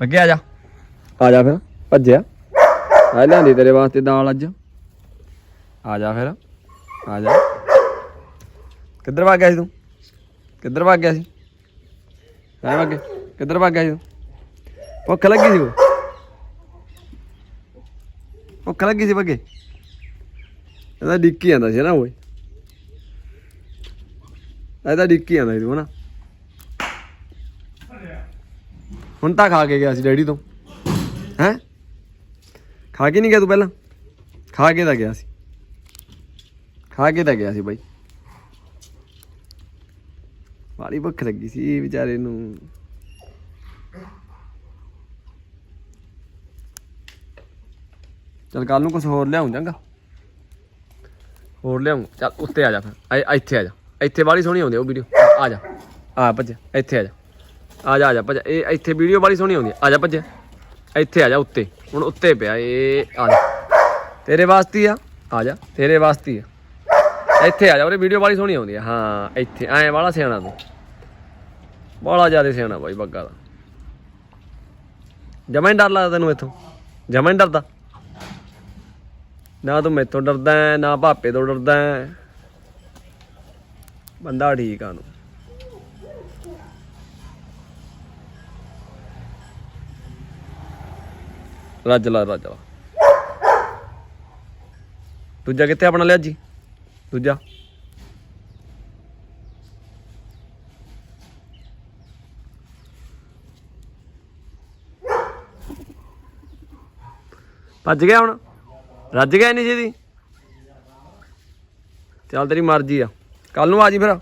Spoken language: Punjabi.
ਬੱਗੇ ਆ ਜਾ। ਆ ਜਾ ਫਿਰ, ਭੱਜਿਆ। ਆ ਲਿਆਂਦੀ ਤੇਰੇ ਵਾਸਤੇ ਦਾਲ ਅੱਜ। ਆ ਜਾ ਫਿਰ, ਆ ਜਾ। ਕਿੱਧਰ ਭੱਗ ਗਿਆ ਸੀ ਤੂੰ? ਕਿੱਧਰ ਭੱਗ ਗਿਆ ਸੀ? ਹੈ ਬੱਗੇ ਕਿੱਧਰ ਭੱਗ ਗਿਆ ਸੀ ਤੂੰ? ਭੁੱਖ ਲੱਗੀ ਸੀ ਕੋਈ? ਭੁੱਖ ਲੱਗੀ ਸੀ ਬੱਗੇ ਇਹਦਾ ਡਿੱਕੀ ਆਂਦਾ ਸੀ ਨਾ ਓਏ। ਇਹਦਾ ਡਿੱਕੀ ਆਂਦਾ ਸੀ ਤੂੰ ਨਾ ਹੁਣ ਤਾਂ ਖਾ ਕੇ ਗਿਆ ਸੀ ਡੈਡੀ ਤੋਂ। ਹੈ? ਖਾ ਕੇ ਨਹੀਂ ਗਿਆ ਤੂੰ ਪਹਿਲਾਂ? ਖਾ ਕੇ ਤਾਂ ਗਿਆ ਸੀ। ਖਾ ਕੇ ਤਾਂ ਗਿਆ ਸੀ ਬਾਈ। ਵਾਲੀ ਭੁੱਖ ਲੱਗੀ ਸੀ ਵਿਚਾਰੇ ਨੂੰ। ਚਲ ਕੱਲ ਨੂੰ ਕੁਝ ਹੋਰ ਲਿਆਉਂ ਜਾਂਗਾ ਹੋਰ ਲਿਆਉਂ ਚੱਲ ਉੱਤੇ ਆ ਜਾ ਫਿਰ। ਇੱਥੇ ਆ ਜਾ। ਇੱਥੇ ਬਾਲੀ ਸੋਹਣੀ ਆਉਂਦੀ ਉਹ ਵੀਡੀਓ ਆ ਜਾ। ਆ ਭੱਜ। ਇੱਥੇ ਆ ਜਾ। ਆ ਜਾ ਆ ਜਾ, ਭੱਜ। ਇਹ ਇੱਥੇ ਵੀਡੀਓ ਬਾਲੀ ਸੋਹਣੀ ਆਉਂਦੀ ਆ। ਜਾ, ਭੱਜ। ਇੱਥੇ ਆ ਜਾ, ਉੱਤੇ। ਹੁਣ ਉੱਤੇ ਪਿਆ, ਇਹ ਆ ਜਾ। ਤੇਰੇ ਵਾਸਤੇ ਆ। ਆ ਜਾ, ਤੇਰੇ ਵਾਸਤੇ ਆ। ਇੱਥੇ ਆ ਜਾ ਉਹਰੇ ਵੀਡੀਓ ਬਾਲੀ ਸੋਹਣੀ ਆਉਂਦੀ ਆ। ਹਾਂ, ਇੱਥੇ। ਐਂ ਵਾਲਾ ਸਿਆਣਾ ਤੂੰ। ਬਾਲਾ ਜ਼ਿਆਦਾ ਸਿਆਣਾ ਬਾਈ, ਬੱਗਾ ਦਾ। ਜਮਾਂ ਹੀ ਡਰ ਲੱਗਦਾ ਤੈਨੂੰ ਇੱਥੋਂ। ਜਮਾਂ ਹੀ ਡਰਦਾ। ਨਾ ਤੂੰ ਮੈਥੋਂ ਡਰਦਾ, ਨਾ ਭਾਪੇ ਤੋਂ ਡਰਦਾ। ਬੰਦਾ ਠੀਕ ਆ ਨੂੰ ਰੱਜ ਲਾ ਰੱਜ ਲਾ। ਦੂਜਾ ਕਿੱਥੇ ਆਪਣਾ ਲਿਆ ਜੀ? ਦੂਜਾ। ਭੱਜ ਗਿਆ ਹੁਣ? ਰੱਜ ਗਿਆ ਨਹੀਂ ਛੇਦੀ ਚੱਲ ਤੇਰੀ ਮਰਜ਼ੀ ਆ। ਕੱਲ ਨੂੰ ਆ ਜੀ ਫਿਰ।